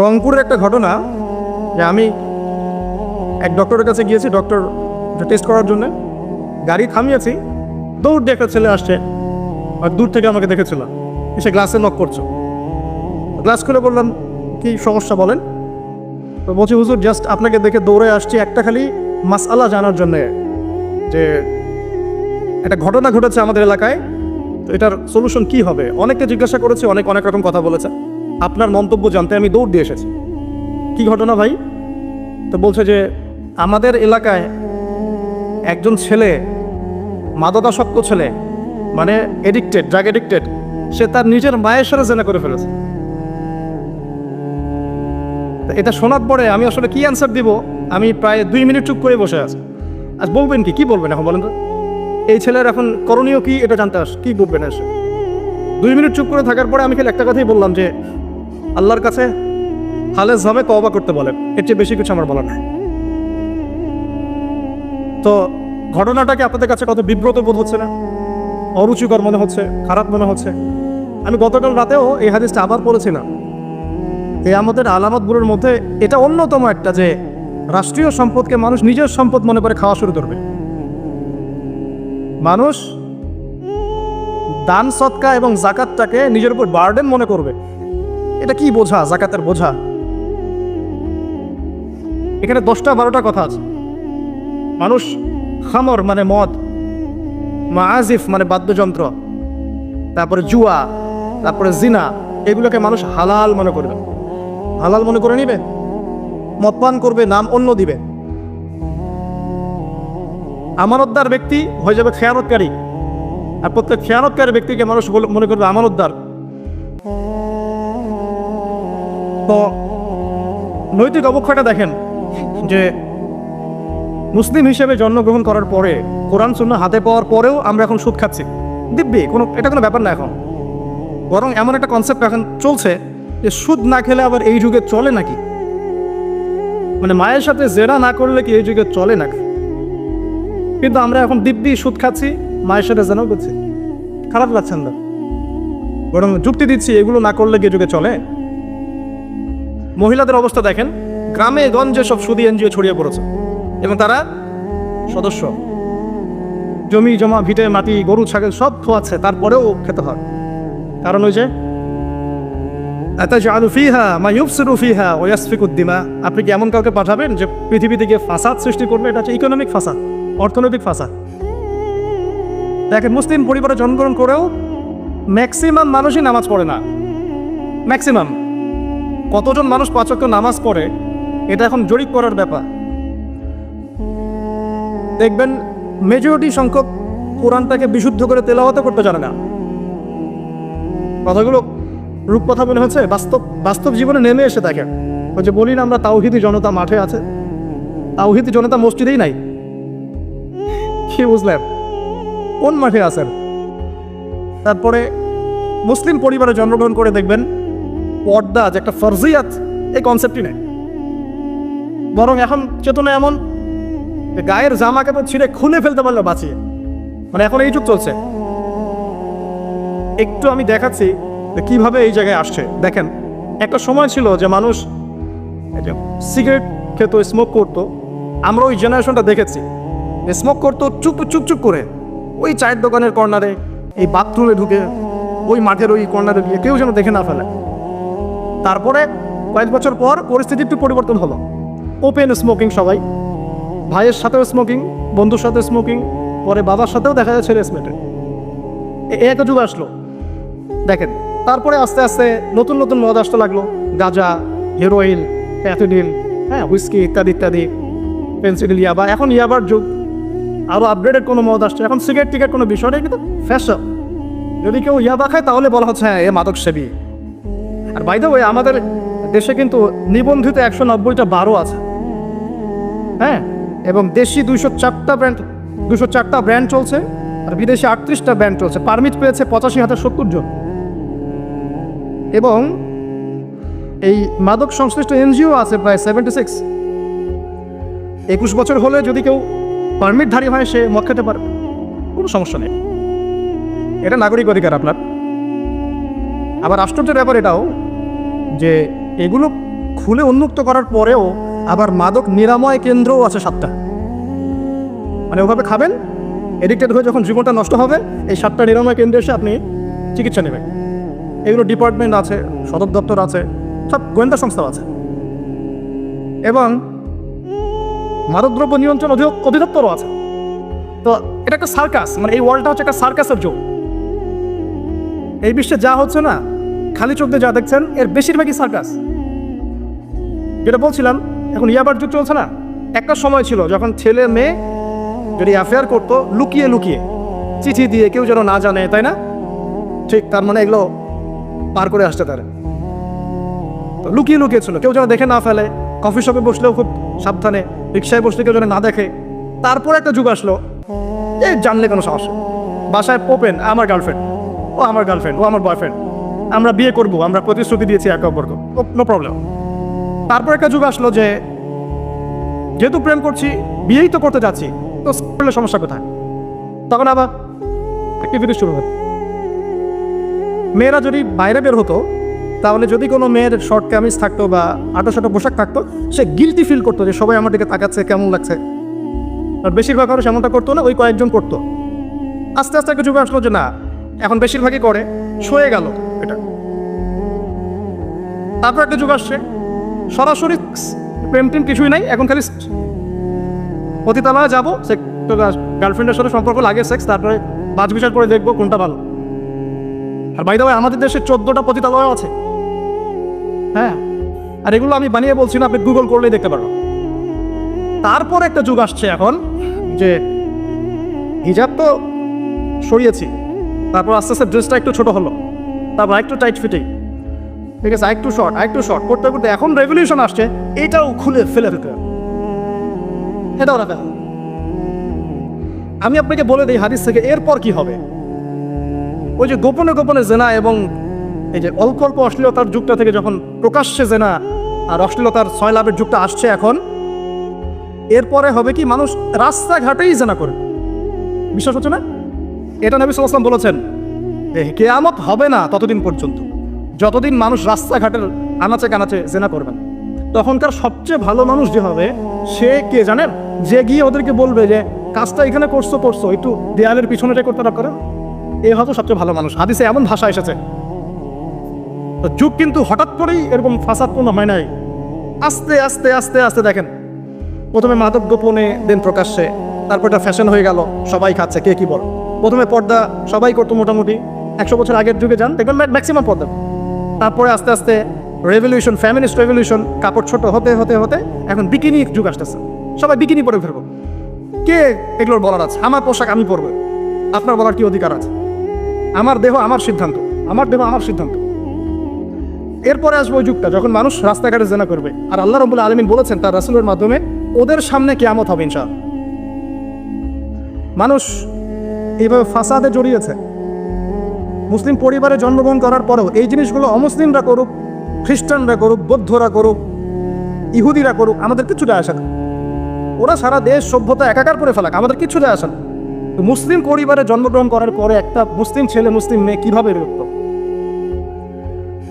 রংপুরের একটা ঘটনা যে আমি এক ডক্টরের কাছে গিয়েছি, ডক্টর টেস্ট করার জন্য। গাড়ি থামিয়েছি, দৌড় দিয়ে একটা ছেলে আসছে, আর দূর থেকে আমাকে দেখেছিল। এসে গ্লাসে নক করছ। গ্লাস খুলে বললাম, কি সমস্যা বলেন? তো বলছি, হুজুর জাস্ট আপনাকে দেখে দৌড়ে আসছি একটা খালি মাসআলা জানার জন্যে যে একটা ঘটনা ঘটেছে আমাদের এলাকায়। তো এটার সলিউশন কি হবে? অনেককে জিজ্ঞাসা করেছি, অনেক অনেক রকম কথা বলেছে। আপনার মন্তব্য জানতে আমি দৌড় দিয়ে এসেছি। কি ঘটনা ভাই? তো বলছে যে, আমাদের এলাকায় একজন ছেলে, মাদকাসক্ত ছেলে মানে এডিক্টেড ড্রাগ এডিক্টেড সে তার নিজের মায়ের সাথে জেনা করে ফেলেছে। এটা শোনার পরে আমি আসলে কি অ্যান্সার দিব? আমি প্রায় দুই মিনিট চুপ করে বসে আছি। আজ বলবেন কি? কি বলবেন এখন বলেন তো? এই ছেলের এখন করণীয় কি? এটা জানতে আস কি বলবেন এসে? দুই মিনিট চুপ করে থাকার পরে আমি খালি একটা কথাই বললাম যে আল্লাহর কাছে হালেজ ভাবে তওবা করতে বলেন এর চেয়ে বেশি কিছু আমার বলার নাই। তো ঘটনাটাকে আপনাদের কাছে কত বিব্রত বোধ হচ্ছে না? অরুচিকর মনে হচ্ছে, খারাপ মনে হচ্ছে। আমি গতকাল রাতেও এই হাদিসটা আবার পড়েছি না। এই আমাদের আলামতগুলোর মধ্যে এটা অন্যতম একটা যে রাষ্ট্রীয় সম্পদকে মানুষ নিজের সম্পদ মনে করে খাওয়া শুরু করবে। মানুষ দান সৎকা এবং জাকাতটাকে নিজের উপর বার্ডেন মনে করবে। এটা কি বোঝা? জাকাতের বোঝা? এখানে দশটা বারোটা কথা আছে। মানুষ খামর মানে মদ মাআজিফ মানে বাদ্যযন্ত্র, তারপরে জুয়া, তারপরে জিনা, এগুলোকে মানুষ হালাল মনে করবে। হালাল মনে করে নিবে? মদ পান করবে, নাম অন্য দিবে। আমানতদার ব্যক্তি হয়ে যাবে খেয়ানতকারী। আর প্রত্যেক খেয়ানতকারী ব্যক্তিকে মানুষ মনে করবে আমানতদার। তো নৈতিক অবক্ষয়টা দেখেন যে মুসলিম হিসেবে জন্মগ্রহণ করার পরে কোরআন শূন্য হাতে পাওয়ার পরেও আমরা এখন সুদ খাচ্ছি। দিব্যি, কোনো এটা কোনো ব্যাপার না এখন। বরং এমন একটা কনসেপ্ট এখন চলছে যে সুদ না খেলে আবার এই যুগে চলে নাকি? মানে মায়ের সাথে জেরা না করলে কি এই যুগে চলে নাকি? কিন্তু আমরা এখন দিব্যি সুদ খাচ্ছি, মায়ের সাথে জেনাও করছি। খারাপ লাগছে না। বরং যুক্তি দিচ্ছি, এগুলো না করলে কি যুগে চলে? মহিলাদের অবস্থা দেখেন, গ্রামে গঞ্জে সব সুদি এনজিও ছড়িয়ে পড়েছে। এবং তারা সদস্য। জমি, জমা, ভিটে, মাটি, গরু, ছাগল সব খোয়াচ্ছে, তারপরেও খেতে হয়। কারণ ওই যে আপনি কি এমন কাউকে পাঠাবেন যে পৃথিবীতে গিয়ে ফাসাদ সৃষ্টি করবে? এটা হচ্ছে ইকোনমিক ফাসাদ, অর্থনৈতিক ফাসাদ। দেখেন, মুসলিম পরিবারে জন্মগ্রহণ করেও ম্যাক্সিমাম মানুষই নামাজ পড়ে না। ম্যাক্সিমাম কতজন মানুষ পাঁচক্য নামাজ পড়ে, এটা এখন জরিপ করার ব্যাপার। দেখবেন মেজরিটি সংখ্যক কোরআনটাকে বিশুদ্ধ করে তেলাওয়াতে করতে জানে না। কথাগুলো রূপকথা মনে হচ্ছে? বাস্তব বাস্তব জীবনে নেমে এসে দেখেন। ওই যে বলি না আমরা, তাওহিদি জনতা মাঠে আছে। তাওহিদি জনতা মসজিদেই নাই। কি বুঝলেন? কোন মাঠে আছেন? তারপরে মুসলিম পরিবারে জন্মগ্রহণ করে দেখবেন পর্দা যে একটা ফরজিয়াত, এই কনসেপ্টই নেই। বরং এখন চেতনা এমন যে গায়ের জামা কাপড় ছিঁড়ে খুলে ফেলতে পারল বাঁচিয়ে। মানে এখন এই যুগ চলছে। একটু আমি দেখাচ্ছি কীভাবে এই জায়গায় আসছে। দেখেন, একটা সময় ছিল যে মানুষ সিগারেট খেত স্মোক করতো। আমরা ওই জেনারেশনটা দেখেছি। স্মোক করতো চুপ চুপ চুপ করে। ওই চায়ের দোকানের কর্নারে এই বাথরুমে ঢুকে, ওই মাঠের ওই কর্নারে গিয়ে কেউ যেন দেখে না ফেলে। তারপরে কয়েক বছর পর পরিস্থিতি একটু পরিবর্তন হলো। ওপেন স্মোকিং সবাই। ভাইয়ের সাথেও স্মোকিং বন্ধুর সাথে স্মোকিং পরে বাবার সাথেও দেখা যাচ্ছে রেসমেটে এ একটা যুগ আসলো। দেখেন, তারপরে আস্তে আস্তে নতুন নতুন মদ আসতে লাগল। গাঁজা হেরোইন প্যাথোডিল হ্যাঁ হুইস্কি ইত্যাদি ইত্যাদি পেন্সিডিল ইয়াবা এখন ইয়াবার যুগ। আরও আপগ্রেডেড কোনো মদ আসছে। এখন সিগারেট টিকেট কোনো বিষয় নেই, কিন্তু ফ্যাশন যদি কেউ ইয়াবা খায়, তাহলে বলা হচ্ছে হ্যাঁ এ মাদক সেবী আর বাইদে ওই আমাদের দেশে কিন্তু নিবন্ধিত একশো নব্বইটা বারো আছে। হ্যাঁ? এবং দেশি দুইশো চারটা ব্র্যান্ড দুশো চারটা ব্র্যান্ড চলছে, আর বিদেশি আটত্রিশটা ব্র্যান্ড চলছে। পারমিট পেয়েছে পঁচাশি হাজার সত্তর জন। এবং এই মাদক সংশ্লিষ্ট এনজিও আছে প্রায় সেভেন্টি সিক্স একুশ বছর হলে যদি কেউ পারমিটধারী হয়, সে মদ খেতে পারবে। কোনো সমস্যা নেই। এটা নাগরিক অধিকার আপনার। আবার আশ্চর্যের ব্যাপার এটাও যে এগুলো খুলে উন্মুক্ত করার পরেও আবার মাদক নিরাময় কেন্দ্রও আছে সাতটা। মানে ওভাবে খাবেন এডিক্টেড হয়ে যখন জীবনটা নষ্ট হবে, এই সাতটা নিরাময় কেন্দ্রে এসে আপনি চিকিৎসা নেবেন। এগুলো ডিপার্টমেন্ট আছে, সদর দপ্তর আছে, সব গোয়েন্দা সংস্থাও আছে। এবং মাদকদ্রব্য নিয়ন্ত্রণ অধি- অধিদপ্তরও আছে। তো এটা একটা সার্কাস মানে এই ওয়ার্ল্ডটা হচ্ছে একটা সার্কাসের যোগ এই বিশ্বে যা হচ্ছে না খালি চোখ দিয়ে যা দেখছেন, এর বেশিরভাগই সার্কাস। যেটা বলছিলাম, এখন ইয়াবার যুগ চলছে না? একটা সময় ছিল যখন ছেলে মেয়ে যদি অ্যাফেয়ার করতো, লুকিয়ে লুকিয়ে, চিঠি দিয়ে কেউ যেন না জানে, তাই না? ঠিক, তার মানে এগুলো পার করে আসতে পারে তো লুকিয়ে লুকিয়ে ছিল, কেউ যেন দেখে না ফেলে কফি শপে বসলেও খুব সাবধানে, রিক্সায় বসলে কেউ যেন না দেখে। তারপর একটা যুগ আসলো এই জানলে কোনো সমস্যা বাসায় পোপেন আমার গার্লফ্রেন্ড ও আমার গার্লফ্রেন্ড ও আমার বয়ফ্রেন্ড আমরা বিয়ে করব, আমরা প্রতিশ্রুতি দিয়েছি একে অপরকে। নো প্রবলেম তারপর একটা যুগ আসলো যে, যেহেতু প্রেম করছি, বিয়েই তো করতে যাচ্ছি, তো করলে সমস্যা কোথায়? তখন আবার অ্যাক্টিভিটি শুরু হতো মেয়েরা যদি বাইরে বের হতো, তাহলে যদি কোনো মেয়ের শর্ট কামিজ থাকতো বা আটো সাটো পোশাক থাকতো, সে গিলটি ফিল করতো যে সবাই আমার দিকে তাকাচ্ছে, কেমন লাগছে। আর বেশিরভাগ মানুষ এমনটা করতো না, ওই কয়েকজন করতো। আস্তে আস্তে একটা যুগে আসলো যে না, এখন বেশিরভাগই করে, সয়ে গেল। এটা। তারপর একটা যুগ আসছে। সরাসরি প্রেম কিছুই নাই, এখন খালি পতিতালয়ে যাব গার্লফ্রেন্ডের সাথে সম্পর্ক লাগে সেক্স তারপরে বাজ বিচার করে দেখব কোনটা ভালো। আর বাইদা আমাদের দেশে চোদ্দটা পতিতালয় আছে। হ্যাঁ? আর এগুলো আমি বানিয়ে বলছি না, আপনি গুগল করলেই দেখতে পারো তারপর একটা যুগ আসছে এখন, যে হিজাব তো সরিয়েছি। তারপর আস্তে আস্তে ড্রেসটা একটু ছোট হলো। তারপর একটু টাইট ফিটিং ঠিক আছে একটু শর্ট একটু শর্ট করতে করতে এখন রেভলিউশন আসছে, এটাও খুলে ফেলে হবে। এটাও রাখা আমি আপনাকে বলে দিই হাদিস থেকে, এরপর কি হবে? ওই যে গোপনে গোপনে জেনা এবং এই যে অল্প অল্প অশ্লীলতার যুগটা থেকে যখন প্রকাশ্যে জেনা আর অশ্লীলতার ছয় লাভের যুগটা আসছে এখন, এরপরে হবে কি, মানুষ রাস্তাঘাটেই জেনা করে। বিশ্বাস হচ্ছে না? এটা নবী সাল্লাম বলেছেন কেয়ামত হবে না ততদিন পর্যন্ত। যতদিন মানুষ রাস্তাঘাটের আনাচে কানাচে জেনা করবেন তখনকার সবচেয়ে ভালো মানুষ যে হবে, সে কে জানেন? যে গিয়ে ওদেরকে বলবে যে, কাজটা এখানে করছ করছ, একটু দেয়ালের পিছনেটা করতে না করেন এ হয়তো সবচেয়ে ভালো মানুষ। হাদিসে এমন ভাষা এসেছে। যুগ কিন্তু হঠাৎ করেই এরকম ফাঁসাদপূর্ণ হয় নাই। আস্তে আস্তে আস্তে আস্তে দেখেন। প্রথমে মাদক গোপনে দেন প্রকাশ্যে, তারপর এটা ফ্যাশন হয়ে গেল, সবাই খাচ্ছে, কে কি বল? প্রথমে পর্দা সবাই করতো মোটামুটি। একশো বছর আগের যুগে যান, দেখবেন ম্যাক্সিমাম পর্দা তারপরে আস্তে আস্তে রেভলিউশন ফ্যামিলিস্ট রেভলিউশন কাপড় ছোট হতে হতে হতে এখন বিকিনি যুগ আসতেছে। সবাই বিকিনি পরে ফেলব কে এগুলোর বলার আছে? আমার পোশাক আমি পরবো। আপনার বলার কি অধিকার আছে? আমার দেহ আমার সিদ্ধান্ত। আমার দেহ আমার সিদ্ধান্ত। এরপরে আসবে ওই যুগটা, যখন মানুষ রাস্তাঘাটে জেনা করবে। আর আল্লাহ রবুল আলমিন বলেছেন তার রাসুলের মাধ্যমে, ওদের সামনে কেয়ামত হবে ইনশা মানুষ এইভাবে ফাসাদে জড়িয়েছে। মুসলিম পরিবারে জন্মগ্রহণ করার পরেও এই জিনিসগুলো অমুসলিমরা করুক, খ্রিস্টানরা করুক, বৌদ্ধরা করুক, ইহুদিরা করুক, আমাদের কিছু যায় আসে না ওরা সারা দেশ সভ্যতা একাকার করে ফেলাক, আমাদের কিছু যায় আসে না মুসলিম পরিবারে জন্মগ্রহণ করার পরে একটা মুসলিম ছেলে, মুসলিম মেয়ে কীভাবে বিরক্ত?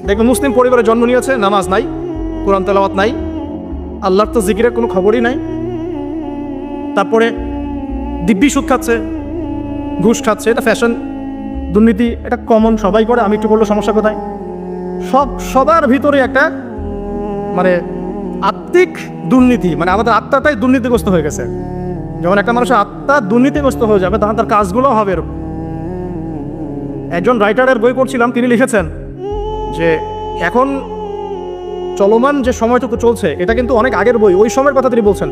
দেখবেন মুসলিম পরিবারে জন্ম নিয়েছে, নামাজ নাই, কোরআন তেলাওয়াত নাই, আল্লাহর তো জিকিরের কোনো খবরই নাই। তারপরে দিব্যি সুখ খাচ্ছে, ঘুষ খাচ্ছে, এটা ফ্যাশন দুর্নীতি, এটা কমন সবাই করে, আমি একটু বলল সমস্যা কোথায় সব, সবার ভিতরে একটা মানে আত্মিক দুর্নীতি মানে আমাদের আত্মাটাই দুর্নীতিগ্রস্ত হয়ে গেছে। যখন একটা মানুষের আত্মা দুর্নীতিগ্রস্ত হয়ে যাবে, তখন তার কাজগুলো হবে এরকম। একজন রাইটারের বই পড়ছিলাম, তিনি লিখেছেন যে, এখন চলমান যে সময়টুকু চলছে, এটা কিন্তু অনেক আগের বই, ওই সময়ের কথা তিনি বলছেন,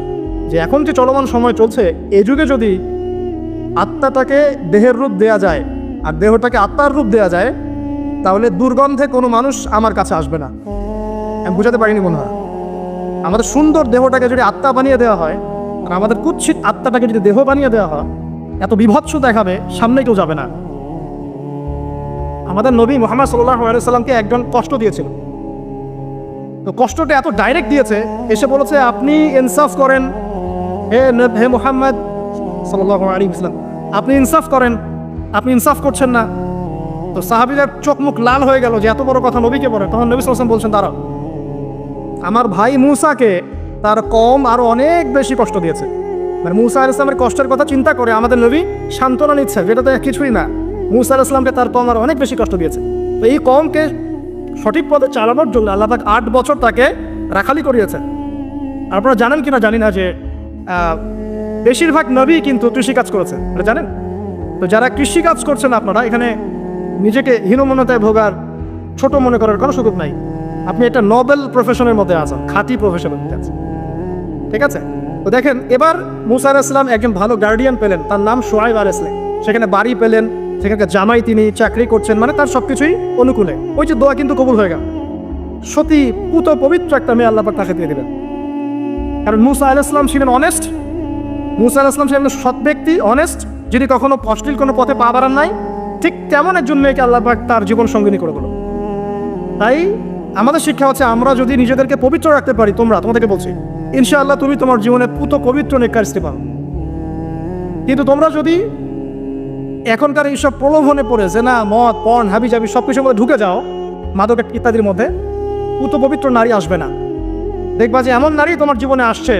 যে এখন যে চলমান সময় চলছে এই যুগে যদি আত্মাটাকে দেহের রূপ দেয়া যায় আর দেহটাকে আত্মার রূপ দেয়া যায়, তাহলে দুর্গন্ধে কোনো মানুষ আমার কাছে আসবে না। আমি বুঝাতে পারিনি মনে হয় আমাদের সুন্দর দেহটাকে যদি আত্মা বানিয়ে দেওয়া হয়, আর আমাদের কুৎসিত আত্মাটাকে যদি দেহ বানিয়ে দেওয়া হয়, এত বিভৎস দেখাবে সামনে কেউ যাবে না। আমাদের নবী মোহাম্মদ সাল্লাহ সাল্লামকে একজন কষ্ট দিয়েছিল। তো কষ্টটা এত ডাইরেক্ট দিয়েছে, এসে বলেছে, আপনি ইনসাফ করেন। হে হে মোহাম্মদ সাল্লাহ আলী ইসলাম আপনি ইনসাফ করেন। আপনি ইনসাফ করছেন না। তো সাহাবিদের চোখ মুখ লাল হয়ে গেল যে এত বড় কথা নবীকে বলে। তখন নবী সাল্লাম বলছেন, দাঁড়াও। আমার ভাই মুসাকে তার কম আরও অনেক বেশি কষ্ট দিয়েছে। মানে মুসা আল ইসলামের কষ্টের কথা চিন্তা করে আমাদের নবী সান্ত্বনা নিচ্ছে, যেটা তো কিছুই না। মুসা আল ইসলামকে তার কম আরও অনেক বেশি কষ্ট দিয়েছে। তো এই কমকে সঠিক পথে চালানোর জন্য আল্লাহ আট বছর তাকে রাখালি করিয়েছে। আপনারা জানেন কিনা জানি না যে বেশিরভাগ নবী কিন্তু কৃষিকাজ করেছে। এটা জানেন? তো যারা কৃষিকাজ করছেন আপনারা, এখানে নিজেকে হীনমনতায় ভোগার ছোট মনে করার কোনো সুযোগ নাই। আপনি একটা নোবেল প্রফেশনের মধ্যে আছেন, খাঁটি প্রফেশনের মধ্যে আছেন। ঠিক আছে? তো দেখেন, এবার মুসা আলাহ ইসলাম একজন ভালো গার্ডিয়ান পেলেন, তার নাম সোহাইব আল ইসলাম সেখানে বাড়ি পেলেন, সেখানকার জামাই তিনি, চাকরি করছেন মানে তার সব কিছুই অনুকূলে। ওই যে দোয়া কিন্তু কবুল হয়ে গেল। সতী, পুত, পবিত্র একটা মেয়ে আল্লাহ তাকে দিয়ে দিলেন কারণ মুসা আলাহ ইসলাম ছিলেন অনেস্ট মুসা আলাহ ইসলাম ছিলেন সৎ ব্যক্তি অনেস্ট যিনি কখনো অশ্লীল কোনো পথে পা বাড়ান নাই, ঠিক তেমন একজন মেয়েকে আল্লাহ পাক তার জীবন সঙ্গিনী করে দিল। তাই আমাদের শিক্ষা হচ্ছে আমরা যদি নিজেদেরকে পবিত্র রাখতে পারি, তোমরা, তোমাদেরকে বলছি, ইনশাআল্লাহ তুমি তোমার জীবনে পুত পবিত্র নেকার পাবে। কিন্তু তোমরা যদি এখনকার এইসব প্রলোভনে পড়ে যে না মদ পণ হাবি জাবি সব কিছুর মধ্যে ঢুকে যাও, মাদক ইত্যাদির মধ্যে, পুত পবিত্র নারী আসবে না। দেখবা যে এমন নারী তোমার জীবনে আসছে,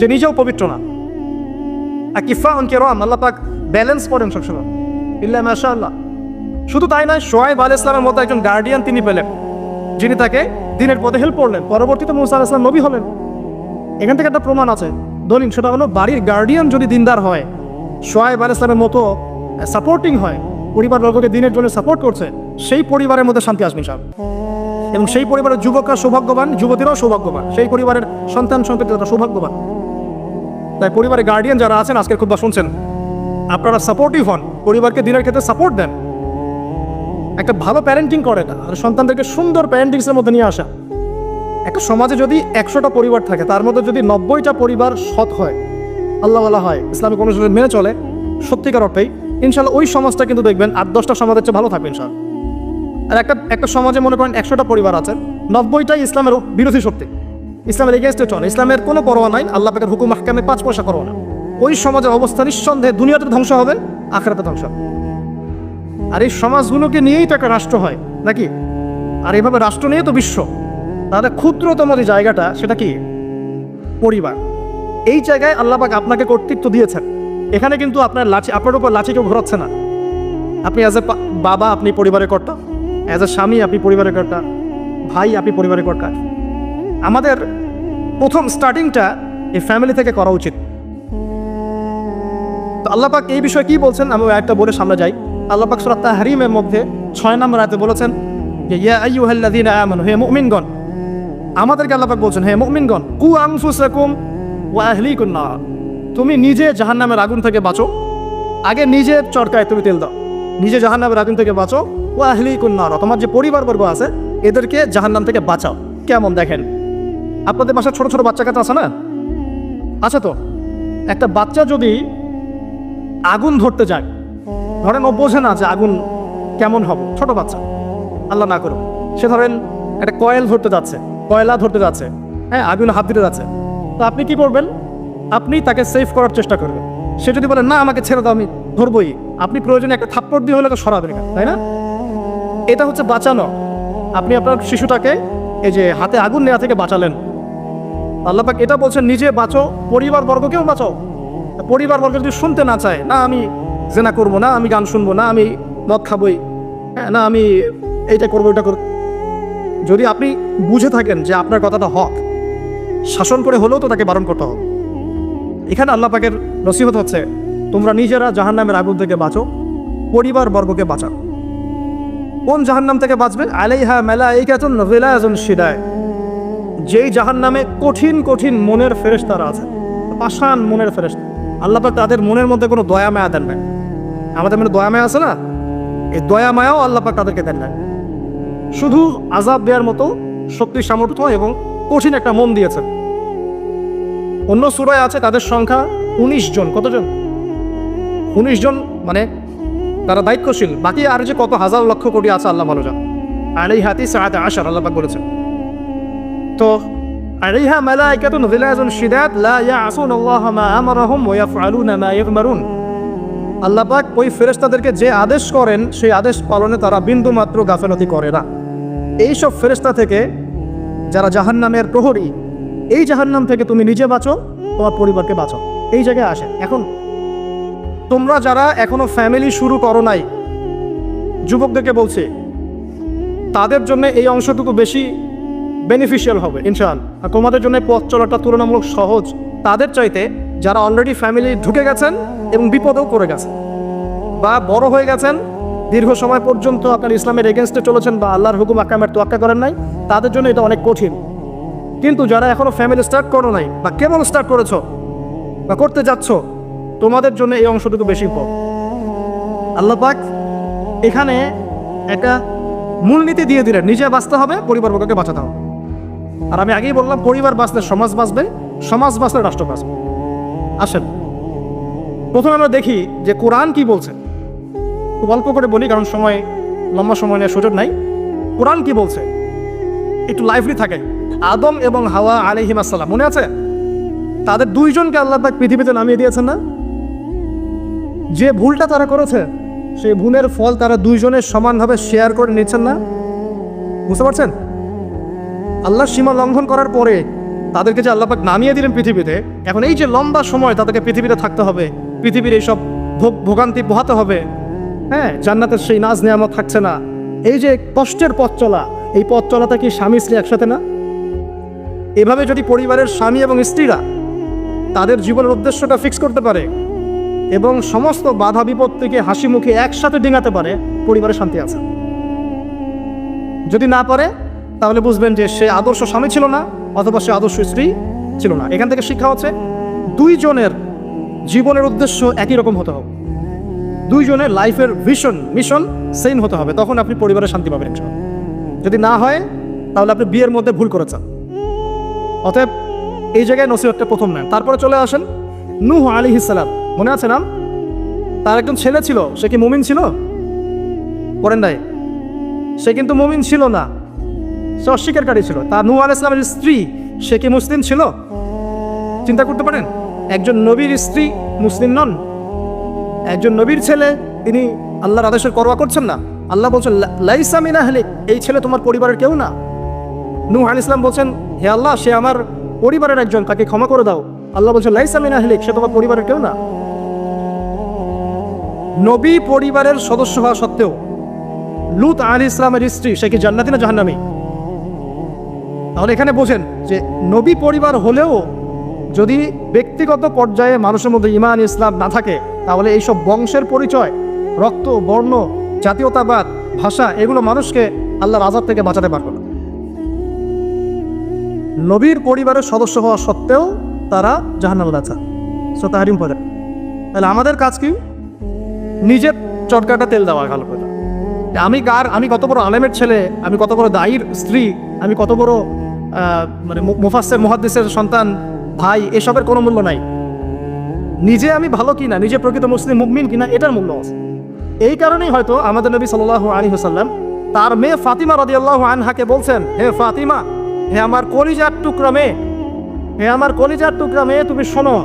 যে নিজেও পবিত্র না। আল্লাহ পাক ব্যালেন্স করেন সবসময়। ইল্লা আল্লাহ শুধু তাই নয় আল ইসলামের মতো একজন গার্ডিয়ান তিনি পেলেন, যিনি তাকে দিনের পথে হেল্প করলেন। পরবর্তীতে মুসা আল ইসলাম নবী হলেন। এখান থেকে একটা প্রমাণ আছে। দলিল, সেটা হলো বাড়ির গার্ডিয়ান যদি দিনদার হয় সোহাইব আল ইসলামের মতো সাপোর্টিং হয় পরিবার বর্গকে দিনের জন্য সাপোর্ট করছে, সেই পরিবারের মধ্যে শান্তি আসবে সব এবং সেই পরিবারের যুবকরা সৌভাগ্যবান, যুবতীরাও সৌভাগ্যবান। সেই পরিবারের সন্তান সন্ততি তারা সৌভাগ্যবান। তাই পরিবারের গার্ডিয়ান যারা আছেন আজকের খুব শুনছেন, আপনারা সাপোর্টিভ হন, পরিবারকে দিনের ক্ষেত্রে সাপোর্ট দেন। একটা ভালো প্যারেন্টিং করে না আর সন্তানদেরকে সুন্দর প্যারেন্টিংসের মধ্যে নিয়ে আসা। একটা সমাজে যদি একশোটা পরিবার থাকে, তার মধ্যে যদি নব্বইটা পরিবার সৎ হয় আল্লাহওয়ালা হয়, ইসলামিক অনুশীলন মেনে চলে, সত্যিকার অর্থেই ইনশাল্লাহ ওই সমাজটা কিন্তু দেখবেন আট দশটা সমাজের চেয়ে ভালো থাকবে ইনশাল্লাহ আর একটা একটা সমাজে মনে করেন একশোটা পরিবার আছে, নব্বইটাই ইসলামের বিরোধী শক্তি। ইসলামের এগেনস্টে চলে। ইসলামের কোনো পরোয়া নাই। আল্লাহ পাকের হুকুম হাকামে পাঁচ পয়সা করো না। ওই সমাজের অবস্থা নিঃসন্দেহে দুনিয়াতে ধ্বংস হবে, আখেরাতে ধ্বংস হবে। আর এই সমাজগুলোকে নিয়েই তো একটা রাষ্ট্র হয়, নাকি? আর এইভাবে রাষ্ট্র নিয়ে তো বিশ্ব। তাহলে ক্ষুদ্রতম যে জায়গাটা, সেটা কি? পরিবার। এই জায়গায় আল্লাহ পাক আপনাকে কর্তৃত্ব দিয়েছেন। এখানে কিন্তু আপনার লাচি আপনার উপর লাচি কেউ ঘোরাচ্ছে না। আপনি অ্যাজ এ বাবা আপনি পরিবারের কর্তা। অ্যাজ এ স্বামী আপনি পরিবারের কর্তা। ভাই আপনি পরিবারের কর্তা। আমাদের প্রথম স্টার্টিংটা এই ফ্যামিলি থেকে করা উচিত। তো আল্লাহ পাক এই বিষয়ে কি বলছেন? আমি একটা বলে সামনে যাই। আল্লাহ পাক সুরাত তাহরিমের মধ্যে ছয় নম্বর আয়াতে বলেছেন যে, ইয়া আইয়ুহাল্লাযীনা আমানু, হে মুমিনগণ, আমাদেরকে আল্লাপাক বলছেন, হে মুমিনগণ, কু আনফুসাকুম ওয়া আহলিকুন নার, তুমি নিজে জাহান্নামের আগুন থেকে বাঁচো। আগে নিজের চরকায় তুমি তেল দাও। নিজে জাহান্নামের আগুন থেকে বাঁচো। ও আহলিকুন নার, তোমার যে পরিবারবর্গ আছে, এদেরকে জাহান্নাম থেকে বাঁচাও। কেমন দেখেন? আপনাদের বাসায় ছোট ছোট বাচ্চা কাচ্চা আছে না? আছে তো? একটা বাচ্চা যদি আগুন ধরতে যায়, ধরেন ও বোঝে না যে আগুন কেমন হবে, ছোট বাচ্চা, আল্লাহ না করুন সে ধরেন একটা কয়েল ধরতে যাচ্ছে, কয়লা ধরতে যাচ্ছে হ্যাঁ আগুন হাত দিতে যাচ্ছে। তো আপনি কি করবেন? আপনি তাকে সেভ করার চেষ্টা করবেন। সে যদি বলে, না, আমাকে ছেড়ে দাও, আমি ধরবই। আপনি প্রয়োজনে একটা থাপ্পড় দিয়ে হলে সরাবেন তাই না? এটা হচ্ছে বাঁচানো। আপনি আপনার শিশুটাকে এই যে হাতে আগুন নেওয়া থেকে বাঁচালেন। আল্লাহ পাক এটা বলছেন নিজে বাঁচো পরিবার বর্গকেও বাঁচাও। পরিবার বর্গ যদি শুনতে না চায় না আমি জেনা করব না আমি গান শুনব না আমি মদ খাবই হ্যাঁ, না আমি এইটা করব ওইটা করব। যদি আপনি বুঝে থাকেন যে আপনার কথাটা হক শাসন করে হলেও তো তাকে বারণ করতে হবে। এখানে আল্লাহ পাকের নসিহত হচ্ছে তোমরা নিজেরা জাহান্নামের আগুন থেকে বাঁচো পরিবার বর্গকে বাঁচাও। কোন জাহান্নাম থেকে বাঁচবে? আলাইহা মেলা এই কেতন শিদায়। যেই জাহান্নামে কঠিন কঠিন মনের ফেরেশতারা আছে, পাষাণ মনের ফেরেশতা। আল্লাহ তাদের মনের মধ্যে কোনো দয়া মায়া দেন না। আমাদের মনে দয়া মায়া আছে না? এই দয়া মায়াও আল্লাহ পাক তাদেরকে দেন না। শুধু আজাব দেওয়ার মতো শক্তি, সামর্থ্য এবং কঠিন একটা মন দিয়েছেন। অন্য সুরায় আছে তাদের সংখ্যা উনিশ জন। কতজন উনিশ জন মানে তারা দায়িত্বশীল। বাকি আর যে কত হাজার লক্ষ কোটি আছে, আল্লাহ ভালো জান। আর এই হাতি সাহাতে আসার আল্লাহ পাক বলেছেন। তো عليها ملائكة غلاظ شداد لا يعصون الله ما أمرهم ويفعلون ما يؤمرون আল্লাহ পাক ওই ফেরেশতাদেরকে যে আদেশ করেন সেই আদেশ পালনে তারা বিন্দু মাত্র গাফেলতি করে না এইসব ফেরেশতা থেকে যারা জাহান্নামের প্রহরী এই জাহান্নাম থেকে তুমি নিজে বাঁচো তোমার পরিবারকে বাঁচো এই জায়গায় আসে এখন তোমরা যারা এখনো ফ্যামিলি শুরু করো নাই যুবকদেরকে বলছে তাদের জন্য এই অংশটুকু বেশি বেনিফিশিয়াল হবে ইনশাল আর তোমাদের জন্য পথ চলাটা তুলনামূলক সহজ। তাদের চাইতে যারা অলরেডি ফ্যামিলি ঢুকে গেছেন এবং বিপদেও করে গেছেন বা বড় হয়ে গেছেন, দীর্ঘ সময় পর্যন্ত আপনার ইসলামের এগেনস্টে চলেছেন বা আল্লাহর হুকুম আকামের তোয়াক্কা করেন নাই, তাদের জন্য এটা অনেক কঠিন। কিন্তু যারা এখনও ফ্যামিলি স্টার্ট করো নাই বা কেবল স্টার্ট করেছ বা করতে যাচ্ছ, তোমাদের জন্য এই অংশটুকু বেশি ইম্পর্টেন্ট আল্লাহ পাক এখানে একটা মূলনীতি দিয়ে দিলেন, নিজে বাঁচতে হবে, পরিবার বর্গকে বাঁচাতে হবে। আর আমি আগেই বললাম, পরিবার বাঁচলে সমাজ বাঁচবে, সমাজ বাঁচলে রাষ্ট্র বাঁচবে। আসেন। প্রথমে আমরা দেখি যে কোরআন কি বলছে। খুব অল্প করে বলি, কারণ সময়, লম্বা সময় নেওয়ার সুযোগ নাই। কোরআন কি বলছে? একটু লাইফলি থাকে। আদম এবং হাওয়া আলিহিম আসসালাম, মনে আছে? তাদের দুইজনকে আল্লাহ পাক পৃথিবীতে নামিয়ে দিয়েছেন না? যে ভুলটা তারা করেছে, সেই ভুলের ফল তারা দুইজনের সমানভাবে শেয়ার করে নিচ্ছেন না? বুঝতে পারছেন? আল্লাহর সীমা লঙ্ঘন করার পরে তাদেরকে যে আল্লাপাক নামিয়ে দিলেন পৃথিবীতে, এখন এই যে লম্বা সময় তাদেরকে পৃথিবীতে থাকতে হবে, পৃথিবীর এইসব ভোগ- ভোগান্তি পোহাতে হবে হ্যাঁ জান্নাতের সেই নাজ নেয়ামত থাকছে না। এই যে কষ্টের পথ চলা, এই পথ চলাটা কি স্বামী স্ত্রী একসাথে না? এভাবে যদি পরিবারের স্বামী এবং স্ত্রীরা তাদের জীবনের উদ্দেশ্যটা ফিক্স করতে পারে এবং সমস্ত বাধা বিপত্তিকে হাসি মুখে একসাথে ডিঙাতে পারে, পরিবারে শান্তি আছে। যদি না পারে তাহলে বুঝবেন যে সে আদর্শ স্বামী ছিল না, অথবা সে আদর্শ স্ত্রী ছিল না। এখান থেকে শিক্ষা হচ্ছে, দুইজনের জীবনের উদ্দেশ্য একই রকম হতে হবে। দুইজনের লাইফের ভিশন মিশন সেম হতে হবে। তখন আপনি পরিবারে শান্তি পাবেন যদি না হয়, তাহলে আপনি বিয়ের মধ্যে ভুল করেছেন অতএব এই জায়গায় নসিহতটা প্রথম নেন। তারপরে চলে আসেন নুহ আলী ইসালাম মনে আছে নাম? তার একজন ছেলে ছিল। সে কি মুমিন ছিল? করেন নাই। সে কিন্তু মুমিন ছিল না। সে অস্বীকারী ছিল। তা নূহ আল ইসলামের স্ত্রী, সে কি মুসলিম ছিল? চিন্তা করতে পারেন, একজন নবীর স্ত্রী মুসলিম নন। একজন নবীর ছেলে, তিনি আল্লাহর আদেশের করোয়া করছেন না। আল্লাহ বলছেন, "লা- লাইসা মিন আহলিক, এই ছেলে তোমার পরিবারের কেউ না। নূহ আল ইসলাম বলছেন, হে আল্লাহ, সে আমার পরিবারের একজন তাকে ক্ষমা করে দাও। আল্লাহ বলছেন, লাইসা মিন আহলিক, সে তোমার পরিবারের কেউ না। নবী পরিবারের সদস্য হওয়া সত্ত্বেও, লুত আলী ইসলামের স্ত্রী, সে কি জান্নাতি না জাহান্নামী? তাহলে এখানে বোঝেন যে নবী পরিবার হলেও যদি ব্যক্তিগত পর্যায়ে মানুষের মধ্যে ইমান, ইসলাম না থাকে, তাহলে এইসব বংশের পরিচয়, রক্ত, বর্ণ, জাতীয়তাবাদ, ভাষা, এগুলো মানুষকে আল্লাহর আজাদ থেকে বাঁচাতে পারবে না। নবীর পরিবারের সদস্য হওয়া সত্ত্বেও তারা জাহান্নাম আছে সো পরে তাহলে আমাদের কাজ কি? নিজের চটকাটা তেল দেওয়া ভালো করে। আমি কার? আমি কত বড় আলেমের ছেলে? আমি কত বড় দায়ীর স্ত্রী? আমি কত বড় মানে মু- মহাদ্দেশের সন্তান, ভাই, এসবের কোনো মূল্য নাই। নিজে আমি ভালো কিনা, নিজে প্রকৃত মুসলিম মুকমিন কিনা, এটার মূল্য আছে। এই কারণেই হয়তো আমাদের নবী সাল্লাহ আলী হুসাল্লাম তার মেয়ে ফাতিমা রাজি আল্লাহ আনহাকে বলছেন, হে ফাতিমা, হে আমার কলিজার টুকরা মেয়ে, হে আমার কলিজার টুকরা মেয়ে, তুমি শোনো,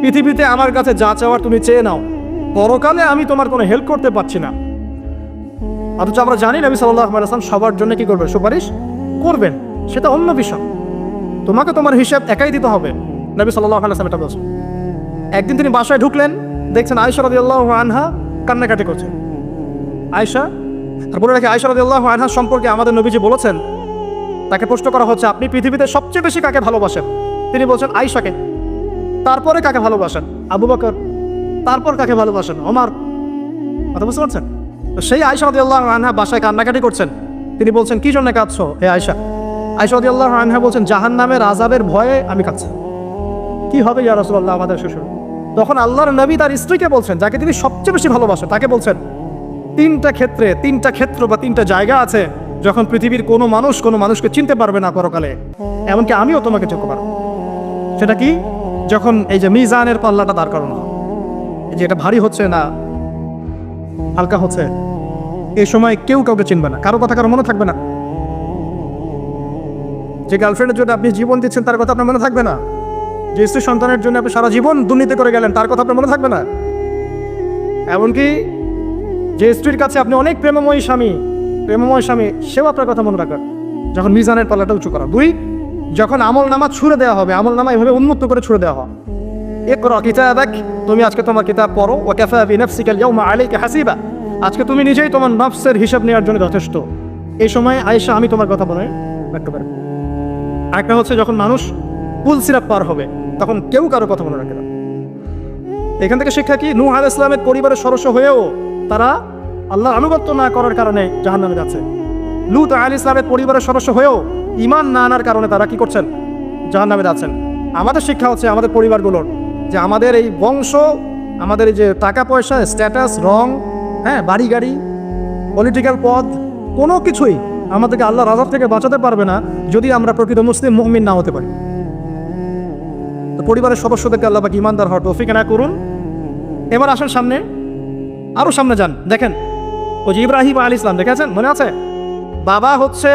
পৃথিবীতে আমার কাছে যা চাওয়ার তুমি চেয়ে নাও। পরকালে আমি তোমার কোনো হেল্প করতে পারছি না। অথচ আমরা জানি নবী সাল্লাহ আসলাম সবার জন্য কি করবেন? সুপারিশ করবেন। সেটা অন্য বিষয়। তোমাকে তোমার হিসাব একাই দিতে হবে। নবী সাল্লাহ আসলাম এটা বলছেন। একদিন তিনি বাসায় ঢুকলেন, দেখছেন আয়সা রাজি আল্লাহ আনহা কান্নাকাটি করছে। আয়সা বলে রাখি আয়সা রাদিয়াল্লাহু আনহা সম্পর্কে আমাদের নবীজি বলেছেন, তাকে প্রশ্ন করা হচ্ছে, আপনি পৃথিবীতে সবচেয়ে বেশি কাকে ভালোবাসেন? তিনি বলছেন আয়সাকে তারপরে কাকে ভালোবাসেন? আবু বকর। তারপর কাকে ভালোবাসেন? ওমার। কথা বুঝতে পারছেন? সেই আয়সা রাজি আল্লাহ আনহা বাসায় কান্নাকাটি করছেন। তিনি বলছেন, কি জন্য কাঁদছো হে আয়সা আনহা বলছেন, জাহান্নামের আজাবের ভয়ে আমি কাঁদছি। কি হবে আমাদের শ্বশুর? তখন আল্লাহর নবী তার স্ত্রীকে বলছেন, যাকে তিনি সবচেয়ে বেশি ভালোবাসেন, তাকে বলছেন, তিনটা ক্ষেত্রে, তিনটা ক্ষেত্র বা তিনটা জায়গা আছে যখন পৃথিবীর কোনো মানুষ কোনো মানুষকে চিনতে পারবে না পরকালে। এমনকি আমিও তোমাকে চিনতে পারব। সেটা কি? যখন এই যে মিজানের পাল্লাটা দাঁড় করানো যে এটা ভারী হচ্ছে না, হালকা হচ্ছে এই সময় কেউ কাউকে চিনবে না, কারও কথা কারও মনে থাকবে না। যে গার্লফ্রেন্ডের জন্য আপনি জীবন দিচ্ছেন, তার কথা আপনার মনে থাকবে না? যে স্ত্রী সন্তানের জন্য আপনি সারা জীবন দুর্নীতি করে গেলেন, তার কথা আপনার মনে থাকবে না? এমনকি যে স্ত্রীর কাছে আপনি অনেক প্রেমময় স্বামী প্রেমময় স্বামী, সেও আপনার কথা মনে রাখবেন যখন মিজানের পাল্লাটা উঁচু করা। দুই, যখন আমল নামা ছুড়ে দেওয়া হবে, আমল নামা এভাবে উন্মুক্ত করে ছুড়ে দেওয়া হবে। এ করো কিতাবাক, তুমি আজকে তোমার কিতাব পড়ো ও ক্যাফা বিনাফসিকাল ইয়াউমা আলাইকা হাসিবা। আজকে তুমি নিজেই তোমার নফসের হিসাব নেওয়ার জন্য যথেষ্ট। এই সময় আয়েশা, আমি তোমার কথা বলে রাখতে পারি আরেকটা হচ্ছে যখন মানুষ পুল সিরাপ পার হবে, তখন কেউ কারও কথা মনে রাখে না। এখান থেকে শিক্ষা কি? নূহ আল ইসলামের পরিবারের সদস্য হয়েও তারা আল্লাহ আনুগত্য না করার কারণে জাহান্নামে যাচ্ছে। লুত আল ইসলামের পরিবারের সদস্য হয়েও ইমান না আনার কারণে তারা কি করছেন? জাহান্নামে যাচ্ছেন। আমাদের শিক্ষা হচ্ছে আমাদের পরিবারগুলোর যে আমাদের এই বংশ, আমাদের এই যে টাকা পয়সা স্ট্যাটাস রং হ্যাঁ বাড়ি গাড়ি পলিটিক্যাল পদ, কোনো কিছুই আমাদেরকে আল্লাহ রাজার থেকে বাঁচাতে পারবে না যদি আমরা প্রকৃত মুসলিম মুহমিন না হতে পারি। তো পরিবারের সদস্যদেরকে আল্লাহ ইমানদার হওয়ার তৌফিক না করুন। এবার আসেন সামনে। আরও সামনে যান। দেখেন, ওই যে ইব্রাহিম আল ইসলাম দেখেছেন মনে আছে? বাবা হচ্ছে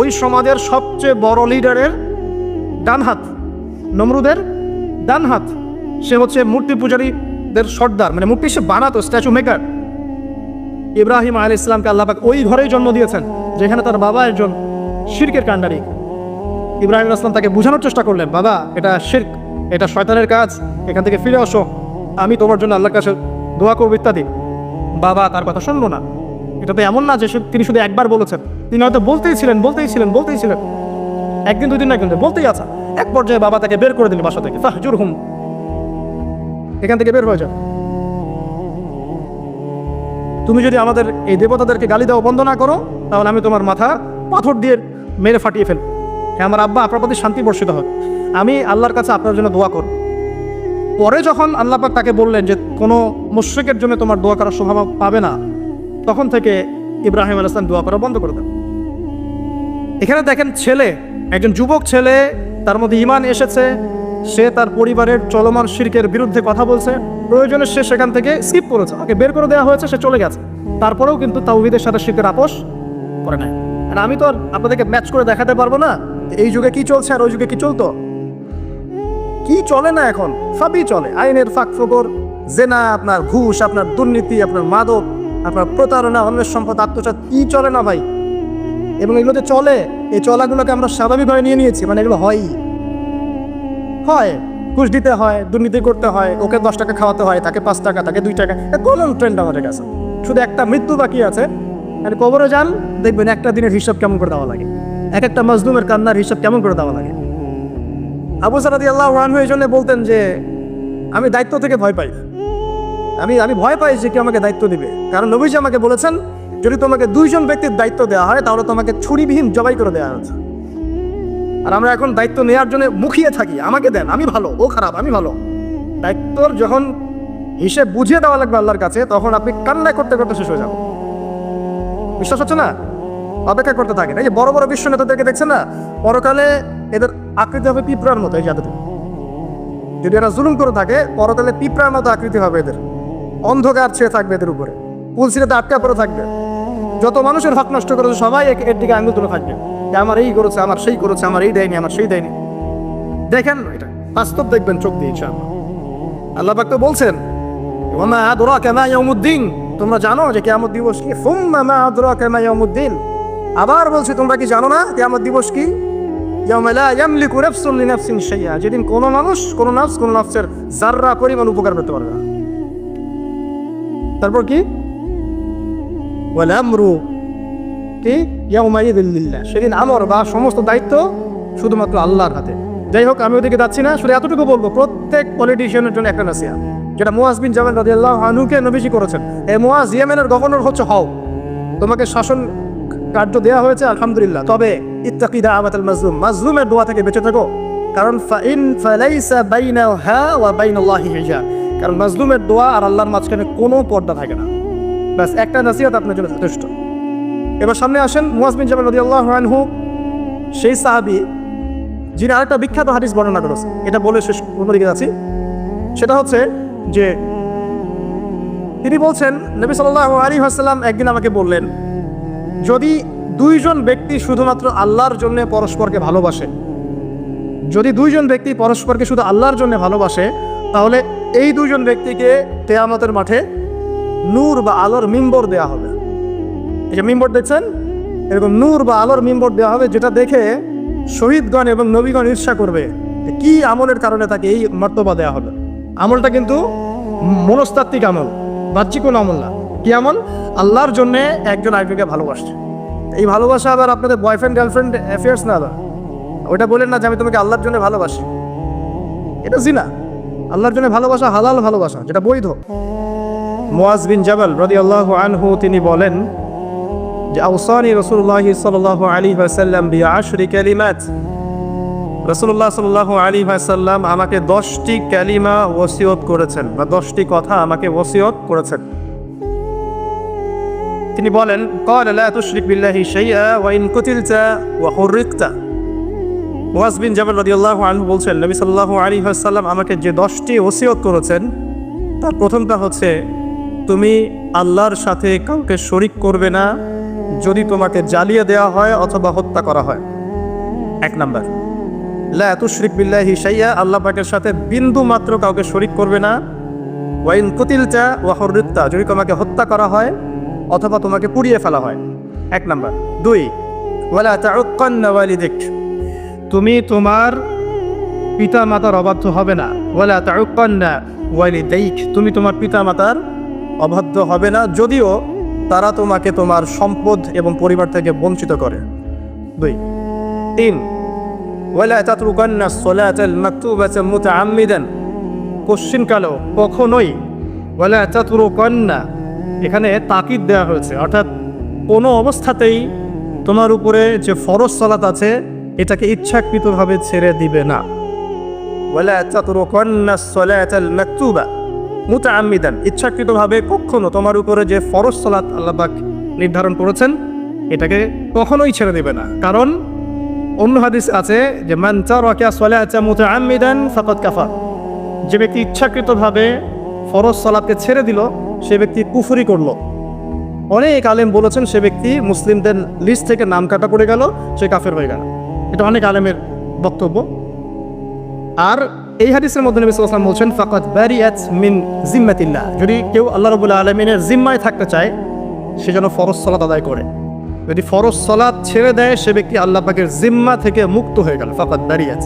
ওই সমাজের সবচেয়ে বড় লিডারের ডান হাত, নমরুদের ডান হাত। সে হচ্ছে মূর্তি পূজারীদের সর্দার মানে মূর্তি সে বানাতো স্ট্যাচু মেকার ইব্রাহিম আল ইসলামকে আল্লাহ ওই ঘরেই জন্ম দিয়েছেন। যেখানে তার বাবা একজন শিরকের কাণ্ডারি। ইব্রাহিম আসলাম তাকে বোঝানোর চেষ্টা করলেন, বাবা, এটা শির্ক, এটা শয়তানের কাজ, এখান থেকে ফিরে আসো। আমি তোমার জন্য আল্লাহর কাছে দোয়া করব ইত্যাদি। বাবা তার কথা শুনলো না। এটা তো এমন না যে তিনি শুধু একবার বলেছেন। তিনি হয়তো বলতেই ছিলেন বলতেই ছিলেন বলতেই ছিলেন। একদিন দুদিন না কিন্তু বলতেই আছে। এক পর্যায়ে বাবা তাকে বের করে দিলেন বাসা থেকে। ফাহজুর হুম এখান থেকে বের হয়ে যাও তুমি যদি আমাদের এই দেবতাদেরকে গালি দেওয়া বন্ধ না করো, তাহলে আমি তোমার মাথা পাথর দিয়ে মেরে ফাটিয়ে ফেল হ্যাঁ আমার আব্বা, আপনার প্রতি শান্তি বর্ষিত হোক। আমি আল্লাহর কাছে আপনার জন্য দোয়া করব। পরে যখন আল্লাহ পাক তাকে বললেন যে, কোনো মুশ্রিকের জন্য তোমার দোয়া করার স্বভাব পাবে না, তখন থেকে ইব্রাহিম আল ইসলাম দোয়া করা বন্ধ করে দেন। এখানে দেখেন ছেলে, একজন যুবক ছেলে, তার মধ্যে ইমান এসেছে সে তার পরিবারের চলমান শিরকের বিরুদ্ধে কথা বলছে। প্রয়োজনে সে সেখান থেকে স্কিপ করেছে। ওকে বের করে দেওয়া হয়েছে, সে চলে গেছে। তারপরেও কিন্তু তাওহিদের সাথে শিরকের আপোষ করে নাই। আর আমি তো আর আপনাদেরকে ম্যাচ করে দেখাতে পারব না। এই যুগে কি চলছে আর ওই যুগে কি চলতো? কি চলে না এখন? সবই চলে। আইনের ফাঁক ফোকর, জেনা, আপনার ঘুষ, আপনার দুর্নীতি, আপনার মাদক, আপনার প্রতারণা অন্যের সম্পদ, আত্মসাৎ, কি চলে না ভাই? এবং এগুলো যে চলে। এই চলাগুলোকে আমরা স্বাভাবিকভাবে নিয়ে নিয়েছি। মানে এগুলো হয়ই। হয়, ঘুষ দিতে হয়, দুর্নীতি করতে হয়, ওকে দশ টাকা খাওয়াতে হয়, তাকে পাঁচ টাকা, তাকে দুই টাকা কোন ট্রেন্ড আমাদের কাছে। শুধু একটা মৃত্যু বাকি আছে, আর কবরে যান, দেখবেন একটা দিনের হিসাব কেমন করে দেওয়া লাগে। এক একটা মজলুমের কান্নার হিসাব কেমন করে দেওয়া লাগে। আবু সারাদি আল্লাহ রানহু এই জন্য বলতেন যে, আমি দায়িত্ব থেকে ভয় পাই আমি আমি ভয় পাই যে কেউ আমাকে দায়িত্ব দিবে। কারণ নবীজি আমাকে বলেছেন, যদি তোমাকে দুইজন ব্যক্তির দায়িত্ব দেওয়া হয়, তাহলে তোমাকে ছুরিবিহীন জবাই করে দেওয়া হচ্ছে আর আমরা এখন দায়িত্ব নেওয়ার জন্য মুখিয়ে থাকি। আমাকে দেন, আমি ভালো, ও খারাপ, আমি ভালো। দায়িত্বর যখন হিসেব বুঝিয়ে দেওয়া লাগবে আল্লাহর কাছে, তখন আপনি কান্না করতে করতে শেষ হয়ে যাবেন। বিশ্বাস হচ্ছে না? অপেক্ষা করতে থাকেন। এই যে বড় বড় বিশ্ব নেতাদেরকে দেখছেন না? পরকালে এদের আকৃতি হবে পিঁপড়ার মতো, এই যাদের যদি এরা জুলুম করে থাকে, পরকালে পিঁপড়ার মতো আকৃতি হবে এদের। অন্ধকার ছেয়ে থাকবে এদের উপরে। পুলসিরাতে আটকা পড়ে থাকবে। যত মানুষের হক নষ্ট করেছে, সবাই এর দিকে আঙুল তুলে থাকবে। আমার এই করেছে, আমার সেই করেছে, আমার এই দেয়নি, আমার সেই দেয়নি। দেখেন এটা, বাস্তব দেখবেন, চোখ দিয়ে ইনশাআল্লাহ। আল্লাহ পাক তো বলছেন ওমা ইয়াউমুদ্দিন। তোমরা জানো যে কিয়ামত দিবস কি? ফুম্মা মা ইয়াউমুদ্দিন। আবার বলছি, তোমরা কি জানো না দিবস কি? যেদিন কোনো মানুষ, কোনো নাফস নাফসের পরিমাণ উপকার করতে পারবে না। তারপর কি? ওয়াল আমরু কি ইয়াউমাইযিন সেদিন আমর বা সমস্ত দায়িত্ব শুধুমাত্র আল্লাহর হাতে। যাই হোক, আমি ওদিকে যাচ্ছি না। শুধু এতটুকু বলব, প্রত্যেক পলিটিশিয়ানের জন্য একটা নাসিয়া যেটা মুয়াজ বিন জামান রাদিয়াল্লাহু আনহুকে নবীজি করেছেন। এই মুয়াজ ইয়েমেনের গভর্নর হচ্ছে হও। তোমাকে শাসন কার্য দেওয়া হয়েছে, আলহামদুলিল্লাহ। তবে ইত্তাকি দাআওয়াতাল মাজলুম। মাজলুমের দোয়া থেকে বেঁচে থাকো। কারণ ফাইন ফালাইসা বাইনাহা ওয়া বাইনাল্লাহি হিজাব। কারণ মাজলুমের দোয়া আর আল্লাহর মাঝখানে কোনো পর্দা থাকে না। ব্যাস, একটা নাসিহাত আপনার জন্য যথেষ্ট। এবার সামনে আসেন মুয়াজ বিন জামান রাদিয়াল্লাহু আনহু। সেই সাহাবী, যিনি আরেকটা বিখ্যাত হাদিস বর্ণনা করেছে এটা বলে শেষ, অন্যদিকে যাচ্ছি। সেটা হচ্ছে যে, তিনি বলছেন, নবী সাল্লাল্লাহু আলাইহি ওয়াসাল্লাম একদিন আমাকে বললেন, যদি দুইজন ব্যক্তি শুধুমাত্র আল্লাহর জন্য পরস্পরকে ভালোবাসে, যদি দুইজন ব্যক্তি পরস্পরকে শুধু আল্লাহর জন্য ভালোবাসে, তাহলে এই দুইজন ব্যক্তিকে তেয়ামতের মাঠে নূর বা আলোর মিম্বর দেয়া হবে। এই যে মিম্বর দেখছেন? এরকম নূর বা আলোর মিম্বর দেওয়া হবে যেটা দেখে শহীদগণ এবং নবীগণ ঈর্ষা করবে কি আমলের কারণে তাকে এই মর্তবা দেওয়া হবে। আমলটা কিন্তু মনস্তাত্ত্বিক আমল বাহ্যিক কোনো আমল না। কি আমল? আল্লাহর জন্যে একজন আরেকজনকে ভালোবাসছে। এই ভালোবাসা আবার আপনাদের বয়ফ্রেন্ড গার্লফ্রেন্ড অ্যাফেয়ার্স না আবার। ওটা বলেন না যে আমি তোমাকে আল্লাহর জন্য ভালোবাসি। এটা জিনা। আল্লাহর জন্য ভালোবাসা হালাল ভালোবাসা, যেটা বৈধ। মোয়াজ বিন জাবাল রদি আল্লাহ আনহু তিনি বলেন যে আউসানি রসুল্লাহ সাল্লাহ আলী ভাসাল্লাম বি আশরি ক্যালিমাত রসুল্লাহ সাল্লাহ আলী ভাসাল্লাম আমাকে দশটি ক্যালিমা ওসিয়ত করেছেন বা দশটি কথা আমাকে ওসিয়ত করেছেন তিনি বলেন قال لا تشرك بالله شيئا وإن قتلت وحرقت মুয়াজ বিন জাবাল রাদিয়াল্লাহু আনহু বলছেন নবী সাল্লাল্লাহু আলাইহি ওয়াসাল্লাম আমাকে যে দশটি ওসিয়ত করেছেন তার প্রথমটা হচ্ছে তুমি আল্লাহর সাথে কাউকে শরিক করবে না যদি তোমাকে জ্বালিয়ে দেওয়া হয় অথবা হত্যা করা হয়। এক নাম্বার। লা তুশরিক বিল্লাহি শাইয়া, আল্লাহ পাকের সাথে বিন্দু মাত্র কাউকে শরিক করবে না। ওয়াইন কুতিলতা ওয়া হররিত্তা, যদি তোমাকে হত্যা করা হয় অথবা তোমাকে পুড়িয়ে ফেলা হয়। এক নাম্বার। দুই তুমি তোমার পিতা মাতার অবাধ্য হবে না। ওয়ালা তাউক্কান্না ওয়ালিদাইক, তুমি তোমার পিতা মাতার অবাধ্য হবে না। যদিও তারা তোমাকে তোমার সম্পদ এবং পরিবার থেকে বঞ্চিত করে। দুই। তিন। ওয়ালা তাতরুকান্না এখানে তাকিদ দেওয়া হয়েছে। অর্থাৎ কোনো অবস্থাতেই তোমার উপরে যে ফরজ সালাত আছে, এটাকে ইচ্ছাকৃতভাবে ছেড়ে দিবে না। ওয়ালা তাতরুকান্না সলাতাল মাকতুবা। মুতাআম্মিদান, ইচ্ছাকৃতভাবে কখনো তোমার উপরে যে ফরজ সালাত আল্লাহ পাক নির্ধারণ করেছেন, এটাকে কখনোই ছেড়ে দেবে না। কারণ অন্য হাদিস আছে যে, মান তারাকা সালাতা মুতাআম্মিদান ফাকাদ কাফা যে ব্যক্তি ইচ্ছাকৃতভাবে ফরজ সালাতকে ছেড়ে দিল, সে ব্যক্তি কুফরি করল। অনেক আলেম বলেছেন সে ব্যক্তি মুসলিমদের লিস্ট থেকে নাম কাটা পড়ে গেল, সে কাফের হয়ে গেল। এটা অনেক আলেমের বক্তব্য। আর এই হাদিসের মধ্যে নবী ওয়াসাল্লাম বলছেন ফাকাত বারিয়াত মিন জিম্মাতিল্লাহ। যদি কেউ আল্লাহ রাব্বুল আলামিনের জিম্মায় থাকতে চায়, সে যেন ফরজ সলাত আদায় করে। যদি ফরজ সালাত ছেড়ে দেয়, সে ব্যক্তি আল্লাহ পাকের জিম্মা থেকে মুক্ত হয়ে গেল ফাকাত বারিয়াত।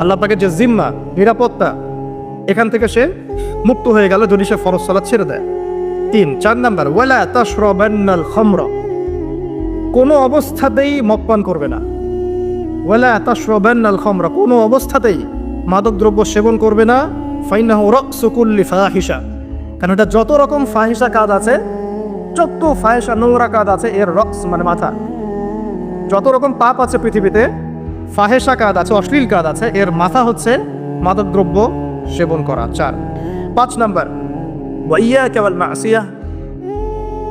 আল্লাহ পাকের যে জিম্মা, নিরাপত্তা, এখান থেকে সে মুক্ত হয়ে গেল যদি সে ফরজ সালাত ছেড়ে দেয়। তিন, চার নাম্বার, ওয়ালা তাশরাবান্নাল খামরা। কোনো অবস্থাতেই মদপান করবে না। ওয়ালা তাশরাবান্নাল খামরা। কোনো অবস্থাতেই মাদকদ্রব্য সেবন করবে না ফাইনাহু রাসু কুল্লি ফাহিশা। কারণ এটা যত রকম ফাহিশা কাজ আছে, যত ফাহিশা নোংরা কাজ আছে, এর রক্স মানে মাথা। যত রকম পাপ আছে পৃথিবীতে ফাহেসা কাজ আছে, অশ্লীল কাজ আছে, এর মাথা হচ্ছে মাদকদ্রব্য সেবন করা। চার। পাঁচ নাম্বার। ওয়াইয়া কেবল মাসিয়া।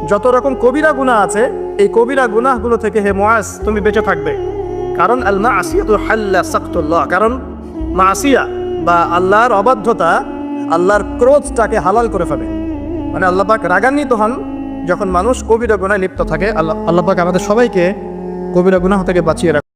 যত রকম কবিরা গুনাহ আছে, এই কবিরা গুনাহগুলো থেকে হে মুআজ, তুমি বেঁচে থাকবে। কারণ আল মাসিয়াতু হাল্লা সাকতুল্লাহ। কারণ মাসিয়া বা আল্লাহর অবাধ্যতা, আল্লাহর ক্রোধটাকে হালাল করে ফেলে। মানে আল্লাপাক রাগান্বিত হন যখন মানুষ কবিরা গুনায় লিপ্ত থাকে। আল্লাহ আল্লাপাক আমাদের সবাইকে কবিরা গুনাহ থেকে বাঁচিয়ে রাখে